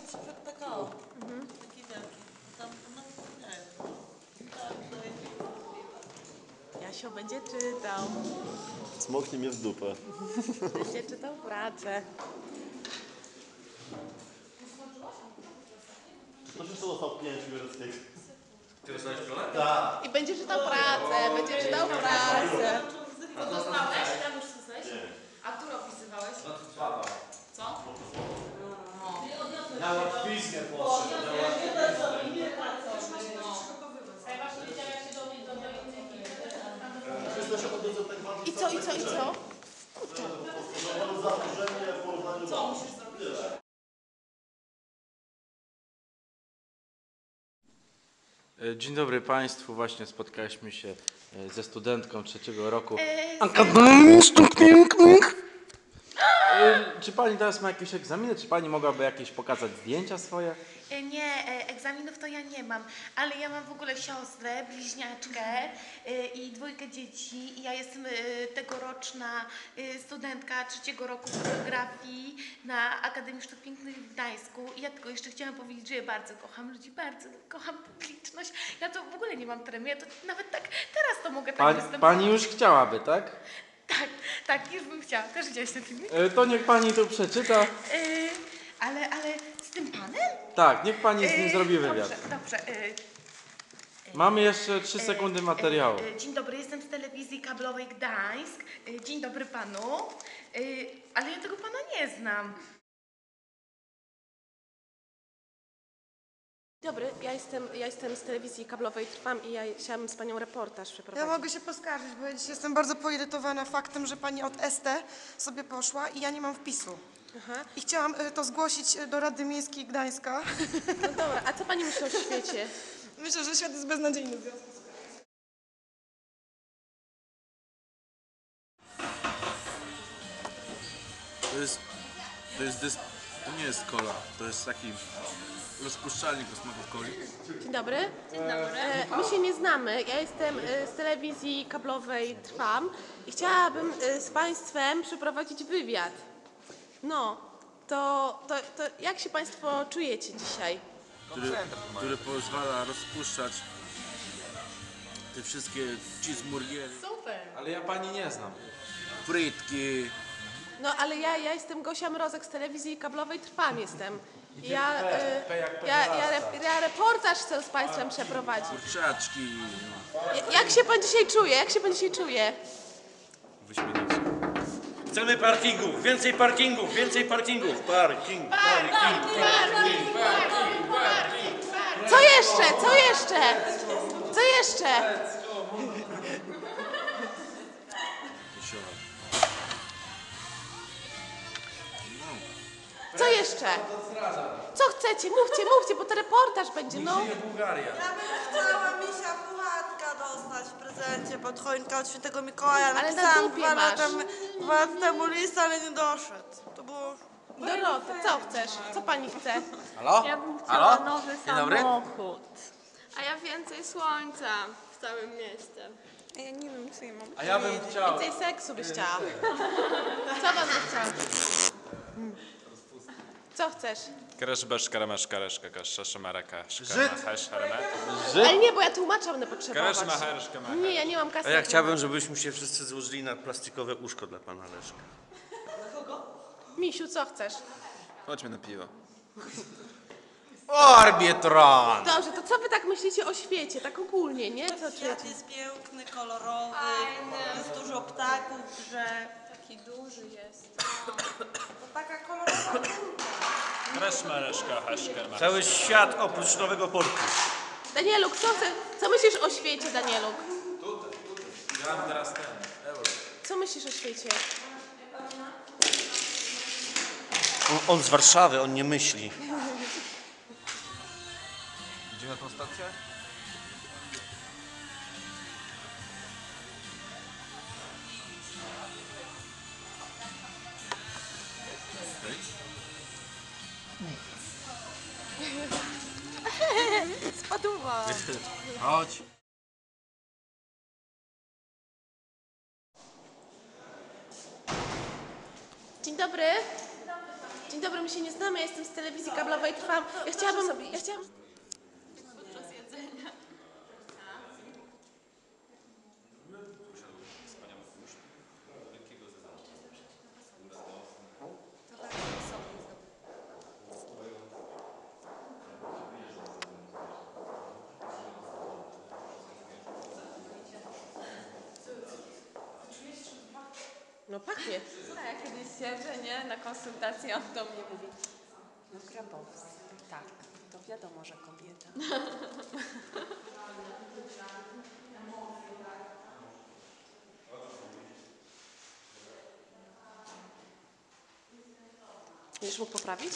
przykład taka o, taki wielki. Tam, no nie. Tak, to jest- Jasio będzie czytał. Smoknij mnie w dupę. Będzie czytał pracę. Ktoś jeszcze dostał pięć Jurewskiego. Ty dostałeś szkole? I będzie czytał pracę, będzie czytał pracę. To? Tam już dostałeś? A którą opisywałeś? Co? Na łatwiznę poszedł. Na bardzo I co, i co, i co? porównaniu Co musisz zrobić? E, Dzień dobry Państwu. Właśnie spotkaliśmy się e, ze studentką trzeciego roku. E, Czy Pani teraz ma jakieś egzaminy? Czy Pani mogłaby jakieś pokazać zdjęcia swoje? E, Nie, e, egzaminów to ja nie mam, ale ja mam w ogóle siostrę, bliźniaczkę e, i dwójkę dzieci. I ja jestem tegoroczna studentka trzeciego roku choreografii na Akademii Sztuk Pięknych w Gdańsku. I ja tylko jeszcze chciałam powiedzieć, że ja bardzo kocham ludzi, bardzo kocham publiczność. Ja to w ogóle nie mam tremy, ja to nawet tak teraz to mogę tak Pani, pani już chciałaby, tak? Tak, tak, już bym chciała. Też widziałeś ten filmik? E, To niech Pani tu przeczyta. E, ale, ale z tym panem? Tak, niech Pani z nim E, zrobi wywiad. Dobrze, dobrze. e, Mamy jeszcze 3 sekundy materiału. E, e, Dzień dobry, jestem z telewizji kablowej Gdańsk. E, Dzień dobry panu. E, Ale ja tego pana nie znam. Dobry, ja jestem, ja jestem z telewizji kablowej Trwam i ja chciałam z panią reportaż Ja przeprowadzić. mogę się poskarżyć, bo ja dzisiaj jestem bardzo poirytowana faktem, że pani od ST sobie poszła i ja nie mam wpisu. Aha. I chciałam y, to zgłosić y, do Rady Miejskiej Gdańska. No dobra, a co pani myśli o świecie? Myślę, że świat jest beznadziejny w związku z To jest, to jest dys, to nie jest kola, to jest taki rozpuszczalnik coli. Dzień dobry. Dzień dobry. E, my się nie znamy. Ja jestem e, z telewizji kablowej Trwam i chciałabym e, z państwem przeprowadzić wywiad. No, to, to, to jak się państwo czujecie dzisiaj? Który, który pozwala rozpuszczać te wszystkie cheeseburgery, Ale ja Pani nie znam. frytki. No, ale ja, ja jestem Gosia Mrozek z telewizji kablowej Trwam jestem. Ja, P, P jak ja, ja, rep- ja reportaż chcę z państwem przeprowadzić. kurczaczki. Ja- Jak się pan dzisiaj czuje? Jak się pan dzisiaj czuje? Wyśmienicie. Chcemy parkingów, więcej parkingów, więcej parkingów. Parking, parking, parking. Co jeszcze? Co jeszcze? Co jeszcze? Jeszcze? Co chcecie? Mówcie, mówcie, bo to reportaż będzie, no. Bułgaria. Ja bym chciała misia puchatka dostać w prezencie pod choinkę od świętego Mikołaja. Ale na Napisałam dupie dwa masz. lata, dwa lata temu list, ale nie doszedł. To było... Dorota, co chcesz? Co pani chce? Halo? Ja bym chciała nowy Dzień dobry. samochód. A ja więcej słońca w całym mieście. A ja nie wiem, co ja mam. A ja bym chciał. Więcej seksu byś chciała. Co pan by chciał? Co chcesz? Karaszbasz, karamasz, karaszka, kasza, szamaraka, haramet. Ale nie, bo ja tłumacza będę potrzebować. Karasz, machasz, kamachasz. Nie, ja nie mam kasy. A ja chciałbym, żebyśmy się wszyscy złożyli na plastikowe łóżko dla pana Leszka. Misiu, co chcesz? Chodźmy na piwo. Orbitron! Dobrze, to co wy tak myślicie o świecie? Tak ogólnie, nie? Co Świat czujecie? jest piękny, kolorowy, jest dużo ptaków, drzew. Taki duży jest. To taka kolorowa Karasz, maraszka, haszka, masz. Cały świat oprócz Nowego Portu. Danieluk, co, ty, co myślisz o świecie, Danieluk? Gram teraz ten, euro. Co myślisz o świecie? On, on z Warszawy, on nie myśli. Idzie na tą stację? Chodź. Dzień dobry. Dzień dobry, my się nie znamy, ja jestem z telewizji kablowej, trwam. Ja chciałabym, ja chciałam... No pachnie. Tak, kiedyś siedzę, nie? Na konsultacji on do mnie mówi. No Grabowski, tak, to wiadomo, że kobieta. Będziesz mógł poprawić?